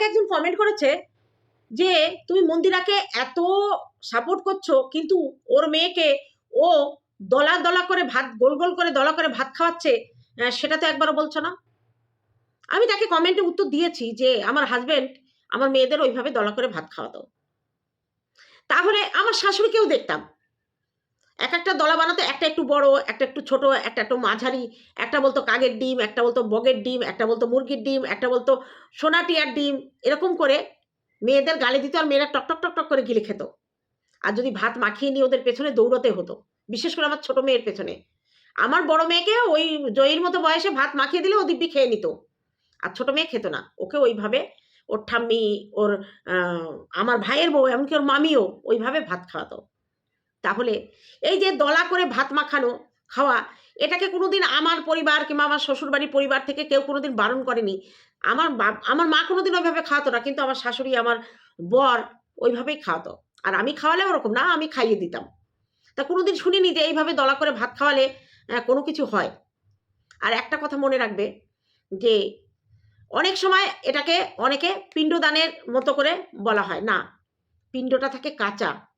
আমাকে একজন কমেন্ট করেছে যে, তুমি মন্দিরাকে এত সাপোর্ট করছ, কিন্তু ওর মেয়েকে ও দলা দলা করে ভাত, গোল গোল করে দলা করে ভাত খাওয়াচ্ছে সেটা তো একবারও বলছো না? আমি তাকে কমেন্টে উত্তর দিয়েছি যে, আমার হাজবেন্ড আমার মেয়েদের ওইভাবে দলা করে ভাত খাওয়াতো। তাহলে আমার শাশুড়িকেও দেখতাম। এক একটা দলা বানাতো একটা একটু বড়, একটা একটু ছোট, একটা একটু মাঝারি, একটা বলতো কাগের ডিম, একটা বলতো বগের ডিম, একটা বলতো মুরগির ডিম, একটা বলতো সোনা টিয়ার ডিম, এরকম করে মেয়েদের গালি দিত আর মেয়েরা টক টক টক টক করে গিলে খেত। আর যদি ভাত মাখিয়ে নিয়ে ওদের পেছনে দৌড়তে হতো, বিশেষ করে আমার ছোট মেয়ের পেছনে। আমার বড় মেয়েকে ওই জয়ীর মতো বয়সে ভাত মাখিয়ে দিলে ও দিব্যি খেয়ে নিত। আর ছোট মেয়ে খেত না। ওকে ওইভাবে ওর ঠাম্মি, ওর আমার ভাইয়ের বউ, এমনকি ওর মামিও ওইভাবে ভাত খাওয়াতো। তাহলে এই যে দলা করে ভাত মাখানো খাওয়া, এটাকে কোনোদিন আমার পরিবার কিংবা আমার শ্বশুরবাড়ির পরিবার থেকে কেউ কোনোদিন বারণ করেনি। আমার আমার মা কোনোদিন ওইভাবে খাওয়াতো না, কিন্তু আমার শাশুড়ি, আমার বর ওইভাবেই খাওয়াতো। আর আমি খাওয়ালে ওরকম না, আমি খাইয়ে দিতাম। তা কোনো কোনোদিন শুনিনি যে এইভাবে দলা করে ভাত খাওয়ালে কোনো কিছু হয়? আর একটা কথা মনে রাখবে যে, অনেক সময় এটাকে অনেকে পিণ্ডদানের মতো করে বলা হয়। না, পিণ্ডটা থাকে কাঁচা।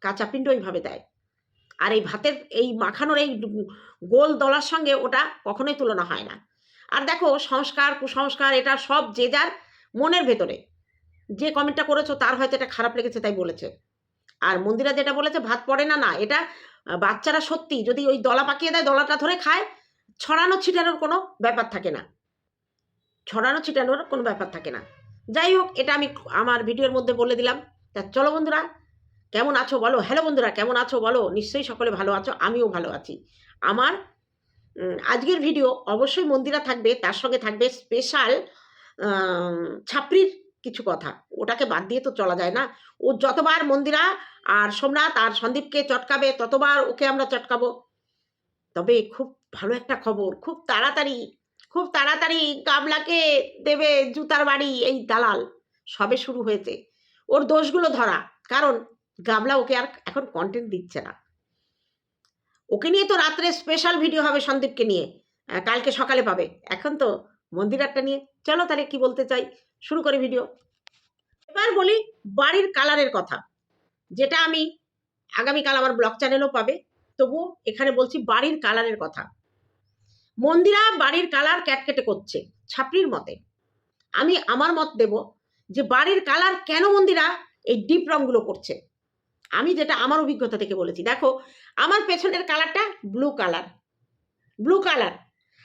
কাঁচা পিণ্ড ওইভাবে দেয়। আর এই ভাতের, এই মাখানোর এই গোল দলার সঙ্গে ওটা কখনোই তুলনা হয় না। আর দেখো, সংস্কার, কুসংস্কার, এটা সব যে যার মনের ভেতরে। যে কমেন্টটা করেছ তার হয়তো এটা খারাপ লেগেছে তাই বলেছে। আর মন্দিরা যেটা বলেছে, ভাত পড়ে না না, এটা বাচ্চারা সত্যি যদি ওই দলা পাকিয়ে দেয়, দলাটা ধরে খায়, ছড়ানো ছিটানোর কোনো ব্যাপার থাকে না। ছড়ানো ছিটানোর কোনো ব্যাপার থাকে না। যাই হোক, এটা আমি আমার ভিডিওর মধ্যে বলে দিলাম। তা চলো বন্ধুরা কেমন আছো বলো? হ্যালো বন্ধুরা, কেমন আছো বলো? নিশ্চয়ই সকলে ভালো আছো, আমিও ভালো আছি। আমার আজকের ভিডিও অবশ্যই মন্দিরা থাকবে, তার সঙ্গে থাকবে স্পেশাল ছাপড়ির কিছু কথা। ওটাকে বাদ দিয়ে তো চলা যায় না। ও যতবার মন্দিরা আর সোমনাথ আর সন্দীপকে চটকাবে, ততবার ওকে আমরা চটকাবো। তবে খুব ভালো একটা খবর, খুব তাড়াতাড়ি খুব তাড়াতাড়ি গামলাকে দেবে জুতার বাড়ি, এই দালাল। সবে শুরু হয়েছে। ওর দোষগুলো ধরা। কারণ গামলা ওকে আর এখন কন্টেন্ট দিচ্ছে না। ওকে নিয়ে তো রাত্রে স্পেশাল ভিডিও হবে সন্দীপকে নিয়ে। কালকে সকালে পাবে। এখন তো মন্দিরারটা নিয়ে। চলো তাহলে কি বলতে চাই? শুরু করে ভিডিও এবার বলি বাড়ির কালারের কথা। যেটা আমি আগামীকাল আমার ব্লগ চ্যানেলও পাবে। তবু এখানে বলছি বাড়ির কালারের কথা। মন্দিরা বাড়ির কালার ক্যাটকেটে করছে, ছাপড়ির মতে। আমি আমার মত দেব যে বাড়ির কালার কেন মন্দিরা এই ডিপ রঙগুলো করছে? আমি যেটা আমার অভিজ্ঞতা থেকে বলেছি, দেখো আমার পেছনের কালারটা ব্লু কালার ব্লু কালার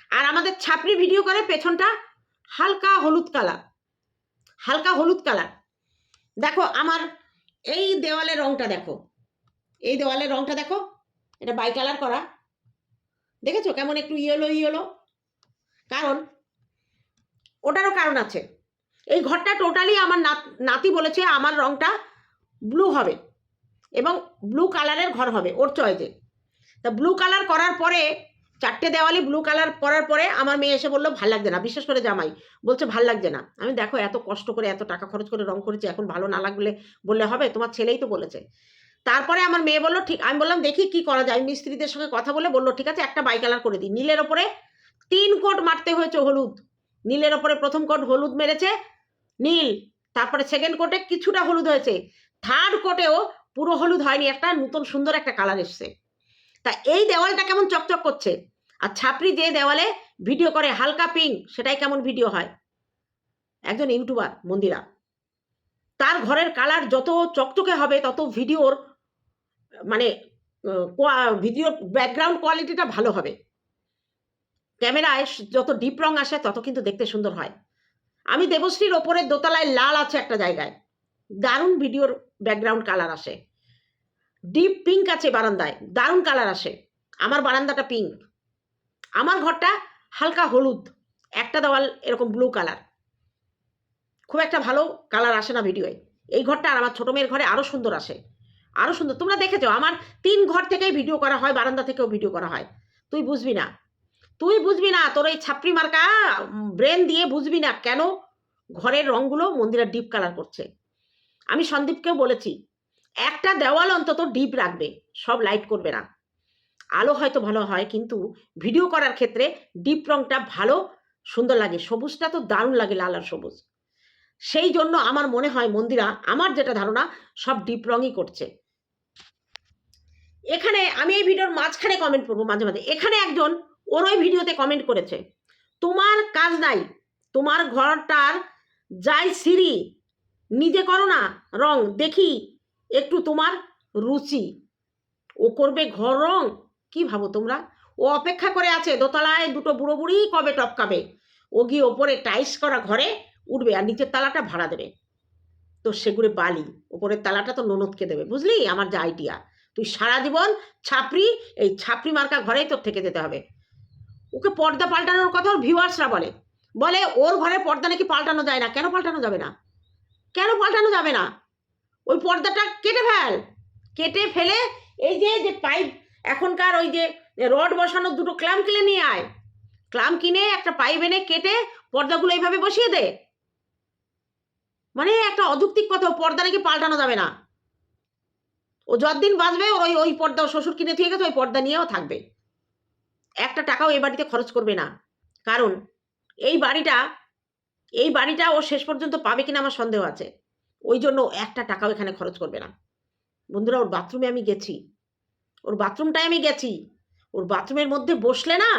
আর আমাদের ছাপড়ি ভিডিও করে পেছনটা হালকা হলুদ কালার হালকা হলুদ কালার দেখো আমার এই দেওয়ালের রংটা দেখো, এই দেওয়ালের রংটা দেখো, এটা বাই কালার করা। দেখেছ কেমন একটু ইয়েলো ইয়েলো কারণ ওটারও কারণ আছে। এই ঘরটা টোটালি আমার নাত- বলেছে আমার রংটা ব্লু হবে। এবং ব্লু কালারের ঘর হবে, ওর চয়েসে তা ব্লু কালার করার পরে, চারটে দেওয়ালি ব্লু কালার করার পরে আমার মেয়ে এসে বলল, ভালো লাগছে না। বিশেষ করে জামাই, বলছে, ভালো লাগছে না। আমি দেখো, এত কষ্ট করে, এত টাকা খরচ করে রং করেছি, এখন ভালো না লাগলে বললে হবে, তোমার ছেলেই তো বলেছে। তারপরে আমার মেয়ে বলল, ঠিক, আমি বললাম, দেখি কি করা যায়। মিস্ত্রিদের সঙ্গে কথা বলে বলল, ঠিক আছে, একটা বাই কালার করে দিই। নীলের ওপরে তিন কোট মারতে হয়েছে হলুদ। নীলের ওপরে প্রথম কোট হলুদ মেরেছে, নীল, তারপরে সেকেন্ড কোটে কিছুটা হলুদ হয়েছে। থার্ড কোটেও পুরো হলুদ হয়নি, একটা নতুন সুন্দর একটা কালার এসছে। তা এই দেওয়ালটা কেমন চকচক করছে? আর ছাপড়ি যে দেওয়ালে ভিডিও করে হালকা পিঙ্ক সেটাই কেমন ভিডিও হয়? একজন ইউটিউবার মন্দিরা। তার ঘরের কালার যত চকচকে হবে, তত ভিডিওর মানে ভিডিওর ব্যাকগ্রাউন্ড কোয়ালিটিটা ভালো হবে। ক্যামেরায় যত ডিপ রং আসে, তত কিন্তু দেখতে সুন্দর হয়। আমি দেবশ্রীর ওপরের দোতলায় লাল আছে একটা জায়গায়। দারুণ ভিডিওর ব্যাকগ্রাউন্ড কালার আসে। ডিপ পিঙ্ক আছে বারান্দায়, দারুণ কালার আসে। আমার বারান্দাটা পিঙ্ক। আমার ঘরটা হালকা হলুদ, একটা দেওয়াল এরকম ব্লু কালার। খুব একটা ভালো কালার আসে না ভিডিওয়ে। এই ঘরটা আর আমার ছোটো মেয়ের ঘরে আরও সুন্দর আসে। আরও সুন্দর। তোমরা দেখেছ, আমার তিন ঘর থেকেই ভিডিও করা হয়, বারান্দা থেকেও ভিডিও করা হয়। তুই বুঝবি না। তুই বুঝবি না, তোর এই ছাপড়ি মার্কা ব্রেন দিয়ে বুঝবি না কেন ঘরের রঙগুলো মন্দিরের ডিপ কালার করছে। আমি সন্দীপকেও বলেছি, একটা দেওয়াল অন্তত ডিপ রাখবে, সব লাইট করবে না। আলো হয়তো ভালো হয়, কিন্তু ভিডিও করার ক্ষেত্রে ডিপ রংটা ভালো, সুন্দর লাগে। সবুজটা তো দারুণ লাগে, লাল আর সবুজ। সেই জন্য আমার মনে হয়, মন্দিরা, আমার যেটা ধারণা, সব ডিপ রঙই করছে। এখানে আমি এই ভিডিওর মাঝখানে কমেন্ট করব, মাঝে মাঝে। এখানে একজন ওর ওই ভিডিওতে কমেন্ট করেছে, তোমার কাজ নাই, তোমার ঘরটার যাই সিঁড়ি নিজে করো না, রং, দেখি, একটু তোমার রুচি। ও করবে ঘর রং? কি ভাবো তোমরা? ও অপেক্ষা করে আছে, দোতলায় দুটো বুড়ো বুড়ি কবে টপকাবে? ও গিয়ে ওপরে টাইস করা ঘরে উঠবে আর নিচের তালাটা ভাড়া দেবে। তো সেগুলো বালি, ওপরের তালাটা তো ননদকে দেবে, বুঝলি? আমার যে আইডিয়া তুই সারা জীবন ছাপড়ি, এই ছাপড়ি মার্কা ঘরেই তোর থেকে যেতে হবে। ওকে পর্দা পাল্টানোর কথা ওর ভিউয়ার্সরা বলে। বলে, ওর ঘরে পর্দা নাকি পাল্টানো যায় না? কেন পাল্টানো যাবে না? কেন পাল্টানো যাবে না? ওই পর্দাটা কেটে ফেল। কেটে ফেলে এই যে যে পাইপ, এখনকার ওই যে রড বসানো দুটো ক্লাম কিনে নিয়ে আয়। ক্লাম কিনে একটা পাইপ এনে কেটে পর্দাগুলো এইভাবে বসিয়ে দে। মানে একটা অযৌক্তিক কথা পর্দা নাকি পাল্টানো যাবে না। ও যতদিন বাঁচবে, ওর ওই ওই পর্দা শ্বশুর কিনে থেকে গেছে, ওই পর্দা নিয়েও থাকবে। একটা টাকাও এই বাড়িতে খরচ করবে না। কারণ এই বাড়িটা এই বাড়িটা ও শেষ পর্যন্ত পাবে কিনা আমার সন্দেহ আছে। ওই জন্য একটা টাকাও এখানে খরচ করবে না। বন্ধুরা, ওর বাথরুমে আমি গেছি। ওর বাথরুমটায় আমি গেছি। ওর বাথরুমের মধ্যে বসলে না,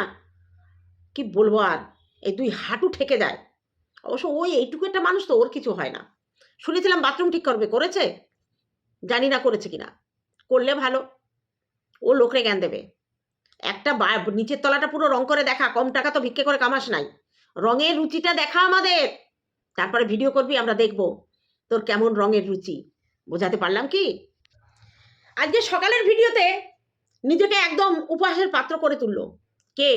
কি বলব আর? এই দুই হাঁটু ঠেকে যায়। অবশ্য ওই এইটুকু একটা মানুষ তো, ওর কিছু হয় না। শুনেছিলাম বাথরুম ঠিক করবে, করেছে? জানি না করেছে কিনা। করলে ভালো। ও লোকরে জ্ঞান দেবে। একটা নিচের তলাটা পুরো রং করে দেখা, কম টাকা তো ভিক্ষে করে কামাস নাই। রঙের রুচিটা দেখা আমাদের। তারপরে ভিডিও করবি, আমরা দেখব তোর কেমন রঙের রুচি। বোঝাতে পারলাম কি? আজকে সকালের ভিডিওতে নিজেকে একদম উপহাসের পাত্র করে তুললো। কে?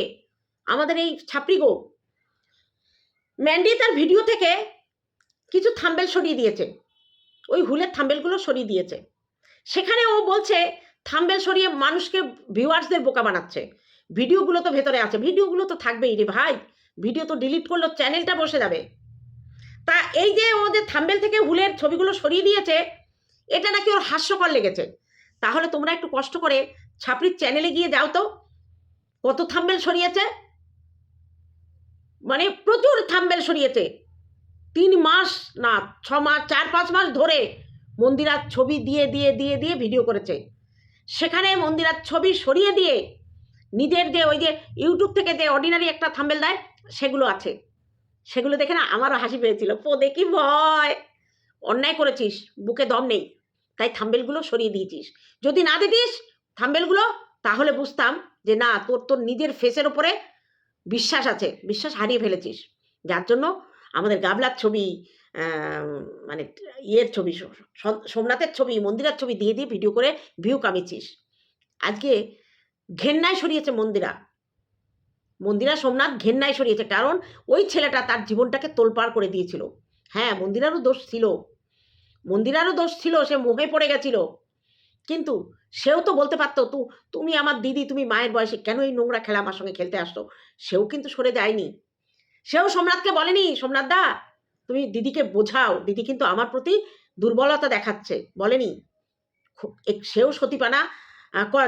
আমাদের এই ছাপড়ি গো। ম্যান্ডি তার ভিডিও থেকে কিছু থাম্বেল সরিয়ে দিয়েছে। ওই হুলের থাম্বেলগুলো সরিয়ে দিয়েছে। সেখানে ও বলছে, থাম্বেল সরিয়ে মানুষকে ভিউয়ার্সদের বোকা বানাচ্ছে। ভিডিওগুলো তো ভেতরে আছে। ভিডিওগুলো তো থাকবেই রে ভাই। ভিডিও তো ডিলিট করল চ্যানেলটা বসে যাবে। তা এই যে ও যে থাম্বেল থেকে হুলের ছবিগুলো সরিয়ে দিয়েছে, এটা নাকি ওর হাস্যকর লেগেছে। তাহলে তোমরা একটু কষ্ট করে ছাপড়ির চ্যানেলে গিয়ে যাও তো। কত থাম্বেল সরিয়েছে? মানে প্রচুর থাম্বেল সরিয়েছে। তিন মাস না, ছ মাস, চার, পাঁচ মাস ধরে মন্দিরার ছবি দিয়ে দিয়ে দিয়ে দিয়ে ভিডিও করেছে। সেখানে মন্দিরার ছবি সরিয়ে দিয়ে নিজের যে ওই যে ইউটিউব থেকে যে অর্ডিনারি একটা থাম্বেল দেয়, সেগুলো আছে। সেগুলো দেখে না আমারও হাসি পেয়েছিল। পো, দেখি ভয়। অন্যায় করেছিস, বুকে দম নেই। তাই থাম্বেলগুলো সরিয়ে দিয়েছিস। যদি না দিতিস থাম্বেলগুলো তাহলে বুঝতাম যে না, তোর তোর নিজের ফেসের ওপরে বিশ্বাস আছে। বিশ্বাস হারিয়ে ফেলেছিস। যার জন্য আমাদের গাবলার ছবি মানে ইয়ের ছবি সোমনাথের ছবি, মন্দিরের ছবি দিয়ে দিয়ে ভিডিও করে ভিউ কামিয়েছিস। আজকে ঘেন্নায় সরিয়েছে মন্দিরা। মন্দিরা সোমনাথ ঘেন্নায় সরিয়েছে, কারণ ওই ছেলেটা তার জীবনটাকে তোলপাড় করে দিয়েছিল। হ্যাঁ মন্দিরারও দোষ ছিল। মন্দিরারও দোষ ছিল, সে মোহে পড়ে গেছিল। কিন্তু সেও তো বলতে পারতো, তু, তুমি আমার দিদি, তুমি মায়ের বয়সে কেন এই নোংরা খেলা আমার সঙ্গে খেলতে আসতো সেও কিন্তু সরে যায়নি। সেও সোমনাথকে বলেনি সোমনাথ দা তুমি দিদিকে বোঝাও। দিদি কিন্তু আমার প্রতি দুর্বলতা দেখাচ্ছে। বলেনি। সেও সতীপানা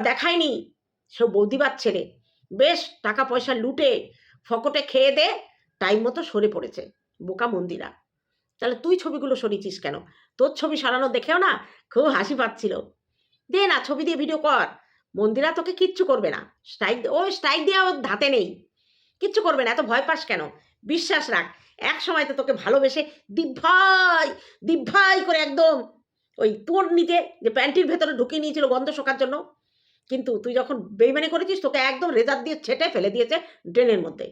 দেখায়নি। সেও বৌদিবার ছেলে। বেশ টাকা পয়সা লুটে ফকটে খেয়ে দে, টাইম মতো সরে পড়েছে বোকা মন্দিরা। তাহলে তুই ছবিগুলো সরিয়েছিস কেন? তোর ছবি সরানো দেখেও না খুব হাসি পাচ্ছিল। দে না, ছবি দিয়ে ভিডিও কর। মন্দিরা তোকে কিচ্ছু করবে না। স্ট্রাইক ও স্ট্রাইক দেওয়া ওর ধাতে নেই। কিচ্ছু করবে না, এত ভয় পাস কেন? বিশ্বাস রাখ, এক সময় তো তোকে ভালোবেসে দিভাই দিভাই করে একদম ওই তোর নিচে যে প্যান্টির ভেতরে ঢুকিয়ে নিয়েছিল গন্ধ শোকার জন্য কিন্তু তুই যখন বেইমানি করেছিস, তোকে একদম রেজার দিয়ে ছেটে ফেলে দিয়েছে ড্রেনের মধ্যে।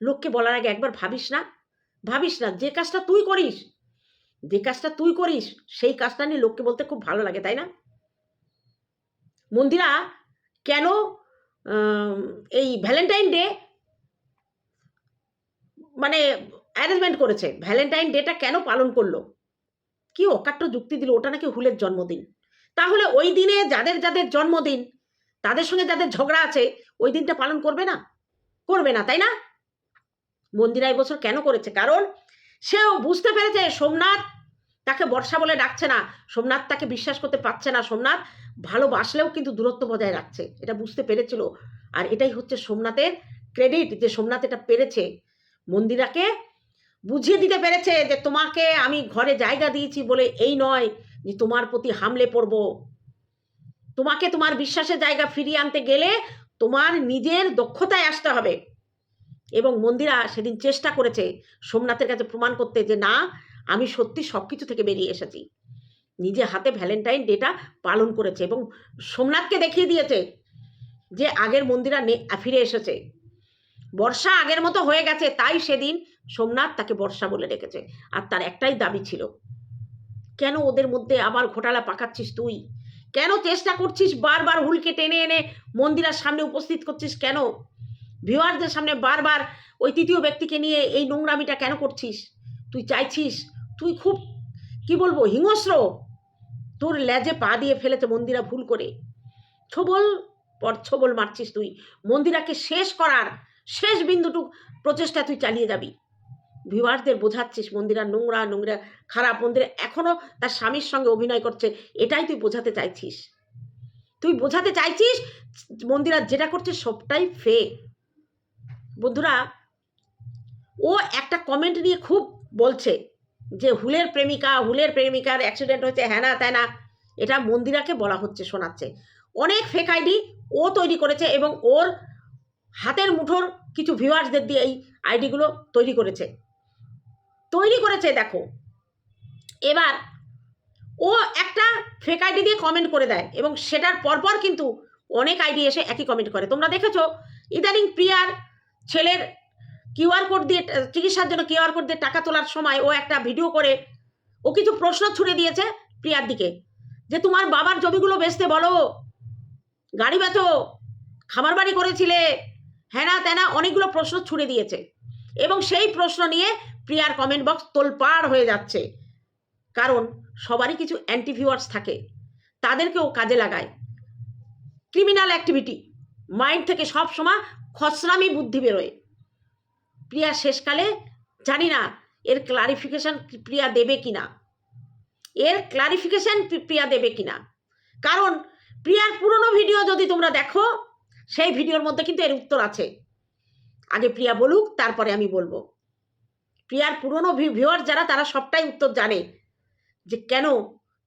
লোককে বলার আগে একবার ভাবিস না ভাবিস না যে কাজটা তুই করিস, যে কাজটা তুই করিস, সেই কাজটা নিয়ে লোককে বলতে খুব ভালো লাগে, তাই না? মন্দিরা, কেন এই ভ্যালেন্টাইন ডে মানে অ্যারেঞ্জমেন্ট করেছে? ভ্যালেন্টাইন ডেটা কেন পালন করল? কি অকাট্য যুক্তি দিল? ওটা নাকি হুলের জন্মদিন। তাহলে ওই দিনে যাদের যাদের জন্মদিন, তাদের সঙ্গে যাদের ঝগড়া আছে, ওই দিনটা পালন করবে না? করবে না, তাই না? মন্দিরা বছর কেন করেছে? কারণ সেও বুঝতে পেরেছে সোমনাথ তাকে বর্ষা বলে ডাকছে না। সোমনাথ তাকে বিশ্বাস করতে পারছে না। সোমনাথ ভালোবাসলেও কিন্তু দূরত্ব বজায় রাখছে। এটা বুঝতে পেরেছিল। আর এটাই হচ্ছে সোমনাথের ক্রেডিট যে সোমনাথ এটা পেরেছে। মন্দিরাকে বুঝিয়ে দিতে পেরেছে যে তোমাকে আমি ঘরে জায়গা দিয়েছি বলে এই নয়। যে তোমার প্রতি হামলে পড়ব। তোমাকে তোমার বিশ্বাসের জায়গা ফিরিয়ে আনতে গেলে তোমার নিজের দক্ষতায় আসতে হবে। এবং মন্দিরা সেদিন চেষ্টা করেছে সোমনাথের কাছে প্রমাণ করতে যে, না, আমি সত্যি সব কিছু থেকে বেরিয়ে এসেছি। নিজে হাতে ভ্যালেন্টাইন ডেটা পালন করেছে এবং সোমনাথকে দেখিয়ে দিয়েছে যে, আগের মন্দিরা ফিরে এসেছে। বর্ষা আগের মতো হয়ে গেছে, তাই সেদিন সোমনাথ তাকে বর্ষা বলে রেখেছে আর তার একটাই দাবি ছিল কেন ওদের মধ্যে আবার ঘোটালা পাকাচ্ছিস তুই? কেন চেষ্টা করছিস বারবার হুলকে টেনে এনে মন্দিরের সামনে উপস্থিত করছিস কেন? ভিউয়ারদের সামনে বারবার ওই তৃতীয় ব্যক্তিকে নিয়ে এই নোংরামিটা কেন করছিস? তুই চাইছিস, তুই খুব, কি বলব, হিংস্র? তোর লেজে পা দিয়ে ফেলেছে মন্দিরা ভুল করে। ছবল পর ছবল মারছিস তুই। মন্দিরাকে শেষ করার শেষ বিন্দুটুক প্রচেষ্টা তুই চালিয়ে যাবি। ভিউয়ারদের বোঝাচ্ছিস, মন্দিরা নোংরা নোংরা, খারাপ, মন্দিরে এখনও তার স্বামীর সঙ্গে অভিনয় করছে, এটাই তুই বোঝাতে চাইছিস। তুই বোঝাতে চাইছিস, মন্দিরা যেটা করছে সবটাই ফেক বন্ধুরা, ও একটা কমেন্ট নিয়ে খুব বলছে যে হুলের প্রেমিকা, হুলের প্রেমিকার অ্যাক্সিডেন্ট হয়েছে হ্যাঁ না, তাই না, এটা মন্দিরাকে বলা হচ্ছে, শোনাচ্ছে। অনেক ফেক আইডি ও তৈরি করেছে এবং ওর হাতের মুঠোর কিছু ভিউয়ার্সদের দিয়ে এই আইডিগুলো তৈরি করেছে। তৈরি করেছে, দেখো। এবার ও একটা ফেক আইডি দিয়ে কমেন্ট করে দেয় এবং সেটার পরপর কিন্তু অনেক আইডি এসে একই কমেন্ট করে। তোমরা দেখেছ, ইদানিং প্রিয়ার ছেলের কিউআর কোড দিয়ে, চিকিৎসার জন্য কিউআর কোড দিয়ে টাকা তোলার সময় ও একটা ভিডিও করে, ও কিছু প্রশ্ন ছুড়ে দিয়েছে প্রিয়ার দিকে, যে তোমার বাবার জমিগুলো বেচতে বলো, গাড়ি বেচো, খামার বাড়ি করেছিলে হ্যানা ত্যানা অনেকগুলো প্রশ্ন ছুড়ে দিয়েছে। এবং সেই প্রশ্ন নিয়ে প্রিয়ার কমেন্ট বক্স তোলপাড় হয়ে যাচ্ছে। কারণ সবারই কিছু অ্যান্টি ভিউয়ার্স থাকে। তাদেরকেও কাজে লাগায়। ক্রিমিনাল অ্যাক্টিভিটি মাইন্ড থেকে সব সময় খসরামি বুদ্ধি বেরোয়। প্রিয়া শেষকালে জানি না এর ক্লারিফিকেশন প্রিয়া দেবে কি না এর ক্লারিফিকেশন প্রিয়া দেবে কি না কারণ প্রিয়ার পুরনো ভিডিও যদি তোমরা দেখো, সেই ভিডিওর মধ্যে কিন্তু এর উত্তর আছে। আগে প্রিয়া বলুক, তারপরে আমি বলব। প্রিয়ার পুরনো ভিউয়ার যারা, তারা সবটাই উত্তর জানে যে কেন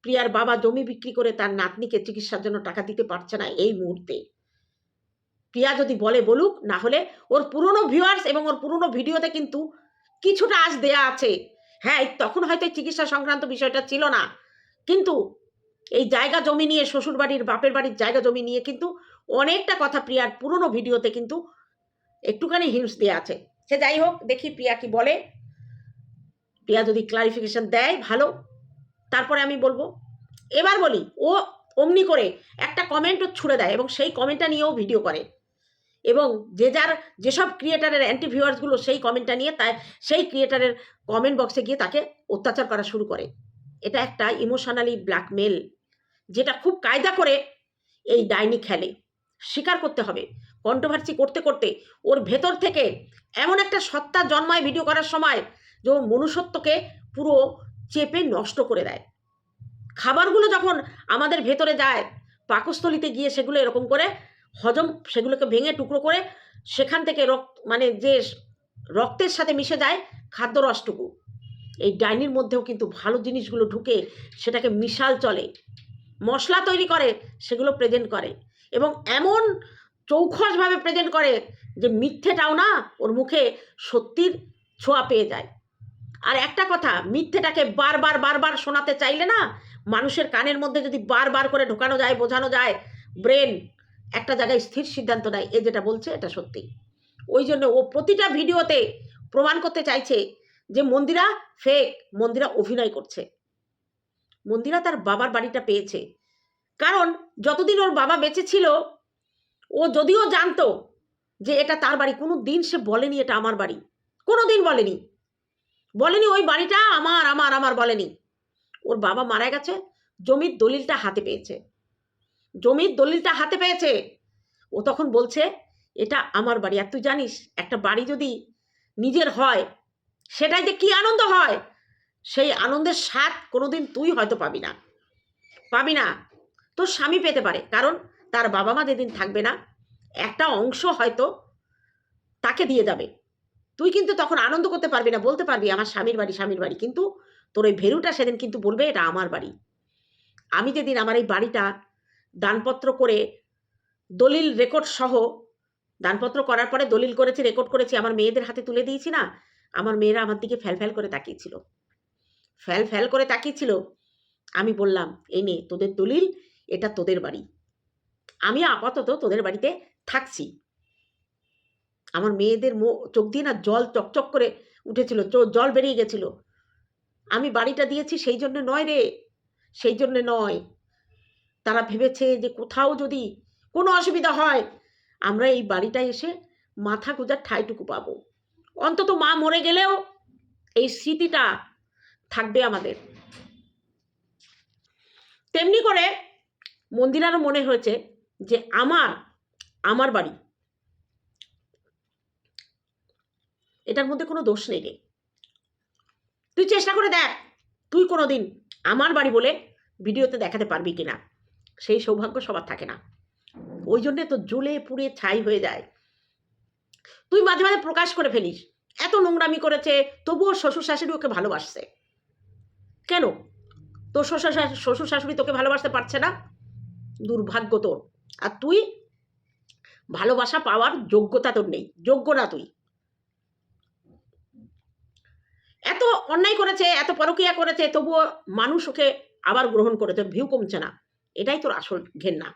প্রিয়ার বাবা জমি বিক্রি করে তার নাতনিকে চিকিৎসার জন্য টাকা দিতে পারছে না এই মুহূর্তে। প্রিয়া যদি বলে বলুক, না হলে ওর পুরনো ভিউয়ার্স এবং ওর পুরনো ভিডিওতে কিন্তু কিছুটা আজ দেয়া আছে। হ্যাঁ তখন হয়তো চিকিৎসা সংক্রান্ত বিষয়টা ছিল না। কিন্তু এই জায়গা জমি নিয়ে শ্বশুর বাড়ির বাপের বাড়ির জায়গা জমি নিয়ে কিন্তু অনেকটা কথা প্রিয়ার পুরনো ভিডিওতে কিন্তু একটুখানি হিংস দেওয়া আছে। সে যাই হোক, দেখি প্রিয়া কি বলে। প্রিয়া যদি ক্লারিফিকেশন দেয়, ভালো। তারপরে আমি বলব, এবার বলি, ও অমনি করে একটা কমেন্টও ছুড়ে দেয় এবং সেই কমেন্টটা নিয়েও ভিডিও করে। এবং যে যার যেসব ক্রিয়েটারের অ্যান্টি ভিউয়ার্সগুলো সেই কমেন্টটা নিয়ে তাই, সেই ক্রিয়েটারের কমেন্ট বক্সে গিয়ে তাকে অত্যাচার করা শুরু করে। এটা একটা ইমোশনালি ব্ল্যাকমেল যেটা খুব কায়দা করে এই ডাইনি খেলে। স্বীকার করতে হবে। কন্ট্রোভার্সি করতে করতে ওর ভেতর থেকে এমন একটা সত্তা জন্মায় ভিডিও করার সময় যে ও মনুষ্যত্বকে পুরো চেপে নষ্ট করে দেয়। খাবারগুলো যখন আমাদের ভেতরে যায়, পাকস্থলিতে গিয়ে সেগুলো এরকম করে হজম, সেগুলোকে ভেঙে টুকরো করে সেখান থেকে রক্ত মানে যে রক্তের সাথে মিশে যায় খাদ্য রসটুকু এই ডাইনির মধ্যেও কিন্তু ভালো জিনিসগুলো ঢুকে সেটাকে মিশাল চলে। মশলা তৈরি করে, সেগুলো প্রেজেন্ট করে এবং এমন চৌখসভাবে প্রেজেন্ট করে যে মিথ্যেটাও না, ওর মুখে সত্যির ছোঁয়া পেয়ে যায়। আর একটা কথা, মিথ্যেটাকে বারবার বারবার শোনাতে চাইলে না, মানুষের কানের মধ্যে যদি বারবার করে ঢোকানো যায়, বোঝানো যায়, ব্রেন একটা জায়গায় স্থির সিদ্ধান্ত নেয়, এ যেটা বলছে, এটা সত্যি। ওই জন্য ও প্রতিটা ভিডিওতে প্রমাণ করতে চাইছে যে মন্দিরা ফেক মন্দিরা অভিনয় করছে। মন্দিরা তার বাবার বাড়িটা পেয়েছে। কারণ যতদিন ওর বাবা বেঁচে ছিল, ও যদিও জানতো যে এটা তার বাড়ি, কোনো দিন সে বলেনি এটা আমার বাড়ি। কোনো দিন বলেনি। বলেনি ওই বাড়িটা আমার আমার আমার বলেনি। ওর বাবা মারা গেছে, জমির দলিলটা হাতে পেয়েছে। জমির দলিলটা হাতে পেয়েছে। ও তখন বলছে, এটা আমার বাড়ি। আর তুই জানিস, একটা বাড়ি যদি নিজের হয়, সেটাই যে কি আনন্দ হয়, সেই আনন্দের স্বাদ কোনোদিন তুই হয়তো পাবি না। পাবি না। তোর স্বামী পেতে পারে, কারণ তার বাবা মা যেদিন থাকবে না, একটা অংশ হয়তো তাকে দিয়ে যাবে। তুই কিন্তু তখন আনন্দ করতে পারবি না, বলতে পারবি, আমার স্বামীর বাড়ি স্বামীর বাড়ি। কিন্তু তোর ওই ভেরুটা সেদিন কিন্তু বলবে, এটা আমার বাড়ি। আমি যেদিন আমার এই বাড়িটা দানপত্র করে দলিল রেকর্ড সহ দানপত্র করার পরে দলিল করেছি রেকর্ড করেছি, আমার মেয়েদের হাতে তুলে দিয়েছি না, আমার মেয়েরা আমার দিকে ফ্যাল ফ্যাল করে তাকিয়েছিল। ফ্যাল ফ্যাল করে তাকিয়েছিল। আমি বললাম, এই নে, তোদের দলিল, এটা তোদের বাড়ি। আমি আপাতত তোদের বাড়িতে থাকছি। আমার মেয়েদের মো- চোখ দিয়ে না জল চকচক করে উঠেছিল জল বেরিয়ে গেছিল। আমি বাড়িটা দিয়েছি সেই জন্য নয় রে, সেই জন্য নয়। তারা ভেবেছে যে কোথাও যদি কোনো অসুবিধা হয়, আমরা এই বাড়িটা এসে মাথা গোজার ঠাইটুকু পাবো। অন্তত মা মরে গেলেও এই স্মৃতিটা থাকবে আমাদের। তেমনি করে মন্দিরারও মনে হয়েছে যে আমার আমার বাড়ি এটার মধ্যে কোনো দোষ নেই রে। তুই চেষ্টা করে দেখ, তুই কোনো দিন আমার বাড়ি বলে ভিডিওতে দেখাতে পারবি কিনা। সেই সৌভাগ্য সবার থাকে না। ওই জন্যে তো জ্বলে পুড়ে ছাই হয়ে যায়। তুই মাঝে মাঝে প্রকাশ করে ফেলিস, এত নোংরামি করেছে, তবুও শ্বশুর শাশুড়ি ওকে ভালোবাসছে। কেন? তোর শ্বশুর শ্বশুর শাশুড়ি তোকে ভালোবাসতে পারছে না? দুর্ভাগ্য তোর। আর তুই ভালোবাসা পাওয়ার যোগ্যতা তোর নেই, যোগ্য না তুই। এত অন্যায় করেছে, এত পরকিয়া করেছে, তবুও মানুষ ওকে আবার গ্রহণ করে তোর ভিউ কমছে না। এটাই তোর আসল ঘেন্না।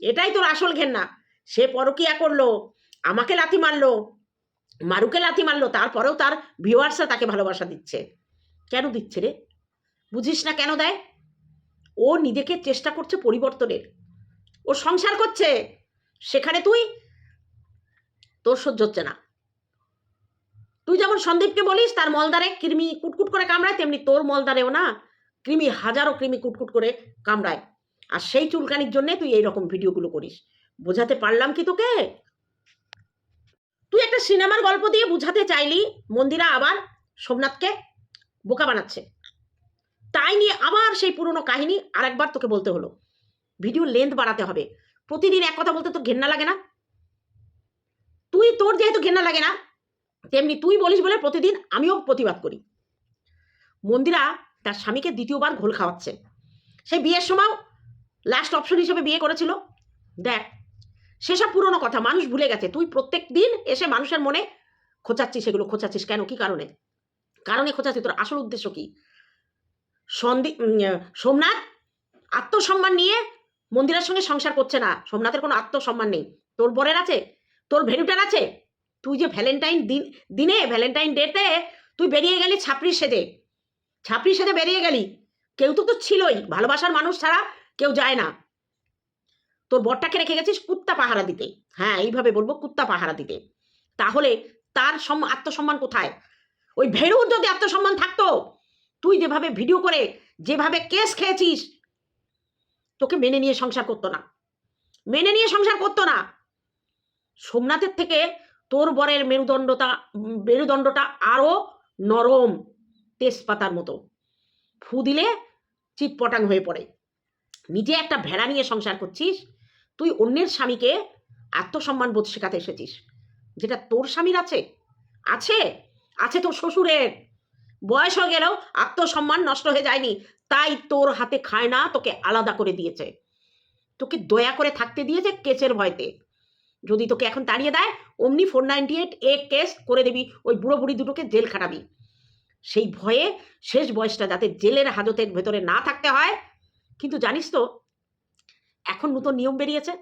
এটাই তোর আসল ঘেন্না। সে পরকিয়া করল, আমাকে লাথি মারলো, মারুকে লাথি মারলো, তারপরেও তার ভিউয়ার্সরা তাকে ভালোবাসা দিচ্ছে। কেন দিচ্ছে রে? বুঝিস না কেন দেয়? ও নিজেকে চেষ্টা করছে পরিবর্তনের। ও সংসার করছে। সেখানে তুই, তোর সহ্য হচ্ছে না। তুই যেমন সন্দীপকে বলিস, তার মলদারে কৃমি কুটকুট করে কামড়ায়, তেমনি তোর মলদারেও না, কৃমি হাজারো কৃমি কুটকুট করে কামড়ায়। আর সেই চুলকানির জন্যে তুই এই রকম ভিডিওগুলো করিস। বোঝাতে পারলাম কি তোকে? তুই একটা সিনেমার গল্প দিয়ে বুঝাতে চাইলি, মন্দিরা আবার সোমনাথকে বোকা বানাচ্ছে। তাই নিয়ে আবার সেই পুরনো কাহিনী আরেকবার তোকে বলতে হলো। ভিডিও লেন্থ বাড়াতে হবে। প্রতিদিন এক কথা বলতে তোর ঘেন্না লাগে না? তুই তোর যেহেতু ঘেন্না লাগে না তেমনি তুই বলিস বলে প্রতিদিন আমিও প্রতিবাদ করি। মন্দিরা তার স্বামীকে দ্বিতীয়বার ঘোল খাওয়াচ্ছে। সেই বিয়ের সময়ও লাস্ট অপশন হিসেবে বিয়ে করেছিল। দেখ সেসব পুরনো কথা মানুষ ভুলে গেছে। তুই প্রত্যেক দিন এসে মানুষের মনে খোঁচাচ্ছিস সেগুলো খোঁচাচ্ছিস কেন? কি কারণে? কারণে খোঁচাচ্ছিস? তোর আসল উদ্দেশ্য কি? সন্দীপ উম, সোমনাথ আত্মসম্মান নিয়ে মন্দিরের সঙ্গে সংসার করছে না। সোমনাথের কোনো আত্মসম্মান নেই। তোর বরের আছে? তোর ভেনুটার আছে? তুই যে ভ্যালেন্টাইন দিন, দিনে ভ্যালেন্টাইন ডেতে তুই বেরিয়ে গেলি ছাপড়ি সেজে। ছাপড়ি সেজে বেরিয়ে গেলি। কেউ তো তো ছিলই, ভালোবাসার মানুষ ছাড়া কেউ যায় না। তোর বরটাকে রেখে গেছিস কুত্তা পাহারা দিতে। হ্যাঁ এইভাবে বলব কুত্তা পাহারা দিতে। তাহলে তার সম- আত্মসম্মান কোথায়? ওই ভেড়ুর যদি আত্মসম্মান থাকতো, তুই যেভাবে ভিডিও করে, যেভাবে কেস খেয়েছিস, তোকে মেনে নিয়ে সংসার করতো না। মেনে নিয়ে সংসার করতো না। সোমনাথের থেকে তোর বরের মেরুদণ্ডটা মেরুদণ্ডটা আরও নরম তেজপাতার মতো। ফু দিলে চিটপটাং হয়ে পড়ে। নিজে একটা ভেড়া নিয়ে সংসার করছিস, তুই অন্যের স্বামীকে আত্মসম্মান বোধ শেখাতে এসেছিস। যেটা তোর স্বামীর আছে? আছে? আছে তোর শ্বশুরের। বয়স হয়ে গেলেও আত্মসম্মান নষ্ট হয়ে যায়নি, তাই তোর হাতে খায় না, তোকে আলাদা করে দিয়েছে। তোকে দয়া করে থাকতে দিয়েছে কেচের ভয়তে। যদি তোকে এখন তাড়িয়ে দেয় অমনি four ninety eight A case করে দিবি, ওই বুড়ো বুড়ি দুটোকে জেল খাটাবি। সেই ভয়ে শেষ বয়সটা যাতে জেলের হাজতের ভেতরে না থাকতে হয়। কিন্তু জানিস তো, এখন নতুন নিয়ম বেরিয়েছে।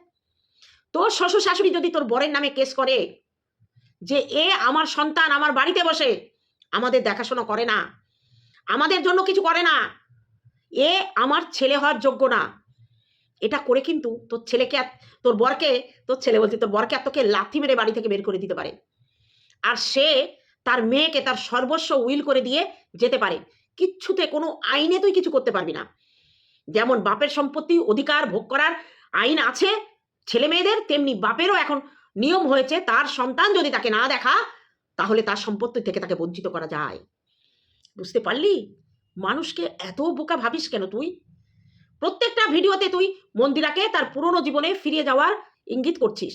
তোর শ্বশুর শাশুড়ি যদি তোর বরের নামে কেস করে যে, এ আমার সন্তান আমার বাড়িতে বসে, আমাদের দেখাশোনা করে না, আমাদের জন্য কিছু করে না, এ আমার ছেলে হওয়ার যোগ্য না এটা করে কিন্তু তোর ছেলেকে তোর বরকে, তোর ছেলে বলছি, তোর বরকে আর তোকে লাথি মেরে বাড়ি থেকে বের করে দিতে পারে। আর সে তার মেয়েকে তার সর্বস্ব উইল করে দিয়ে যেতে পারে। কিচ্ছুতে কোনো আইনে তুই কিছু করতে পারবি না। যেমন বাপের সম্পত্তি অধিকার ভোগ করার আইন আছে ছেলে মেয়েদের, তেমনি বাপেরও এখন নিয়ম হয়েছে তার সন্তান যদি তাকে না দেখা, তাহলে তার সম্পত্তি থেকে তাকে বঞ্চিত করা যায়। বুঝতে পারলি? মানুষকে এত বোকা ভাবিস কেন তুই? প্রত্যেকটা ভিডিওতে তুই মন্দিরাকে তার পুরনো জীবনে ফিরিয়ে যাওয়ার ইঙ্গিত করছিস।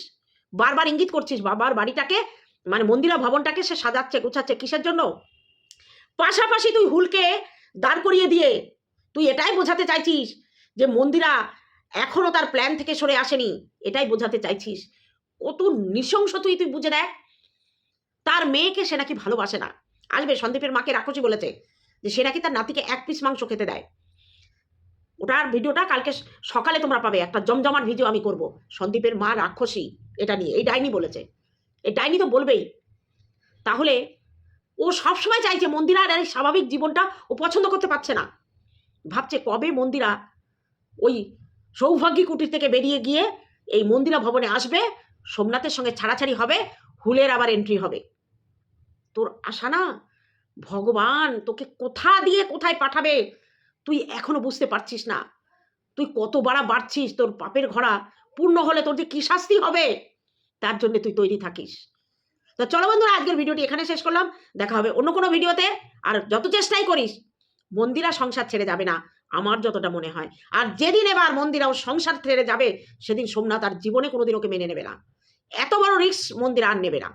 বারবার ইঙ্গিত করছিস বাবার বাড়িটাকে মানে মন্দিরা ভবনটাকে সে সাজাচ্ছে, গোছাচ্ছে কিসের জন্য? পাশাপাশি তুই হুলকে দাঁড় করিয়ে দিয়ে, তুই এটাই বোঝাতে চাইছিস যে মন্দিরা এখনও তার প্ল্যান থেকে সরে আসেনি। এটাই বোঝাতে চাইছিস। কত নৃশংস তুই তুই বুঝে দেখ। তার মেয়েকে সে নাকি ভালোবাসে না। আসবে সন্দীপের মাকে রাক্ষসী বলেছে যে সে নাকি তার নাতিকে এক পিস মাংস খেতে দেয়। ওটার ভিডিওটা কালকে সকালে তোমরা পাবে। একটা জমজমাট ভিডিও আমি করব। সন্দীপের মা রাক্ষসী, এটা নিয়ে। এই ডাইনি বলেছে। এই ডাইনি তো বলবেই। তাহলে ও সবসময় চাইছে মন্দিরা আর এই স্বাভাবিক জীবনটা ও পছন্দ করতে পারছে না। ভাবছে কবে মন্দিরা ওই সৌভাগ্যী কুটির থেকে বেরিয়ে গিয়ে এই মন্দিরা ভবনে আসবে, সোমনাথের সঙ্গে ছাড়াছাড়ি হবে, হুলের আবার এন্ট্রি হবে। তোর আশা না? ভগবান, তোকে কোথা দিয়ে কোথায় পাঠাবে? তুই এখনও বুঝতে পারছিস না। তুই কত বাড়া বাড়ছিস তোর পাপের ঘোড়া, পূর্ণ হলে তোর যে কি শাস্তি হবে, তার জন্য তুই তৈরি থাকিস। তো চলো বন্ধুরা, আজকের ভিডিওটি এখানে শেষ করলাম। দেখা হবে অন্য কোনো ভিডিওতে। আর যত চেষ্টাই করিস, মন্দিরা সংসার ছেড়ে যাবে না, আমার যতটা মনে হয়। আর যেদিন এবার মন্দিরা ও সংসার ছেড়ে যাবে, সেদিন সোমনাথ আর জীবনে কোনোদিন ওকে মেনে নেবে না। এত বড় রিস্ক মন্দিরা আর নেবে না।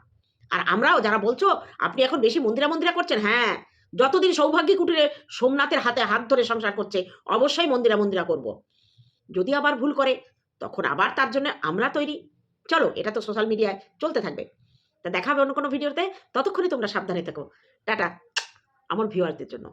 আর আমরাও যারা বলছো, আপনি এখন বেশি মন্দিরা মন্দিরা করছেন হ্যাঁ যতদিন সৌভাগ্য কুটিরে সোমনাথের হাতে হাত ধরে সংসার করছে, অবশ্যই মন্দিরা মন্দিরা করব। যদি আবার ভুল করে, তখন আবার তার জন্য আমরা তৈরি। চলো, এটা তো সোশ্যাল মিডিয়ায় চলতে থাকবে। তা দেখা হবে অন্য কোনো ভিডিওতে ততক্ষণে তোমরা সাবধানে থাকো। টাটা, আমার ভিউয়ারদের জন্য।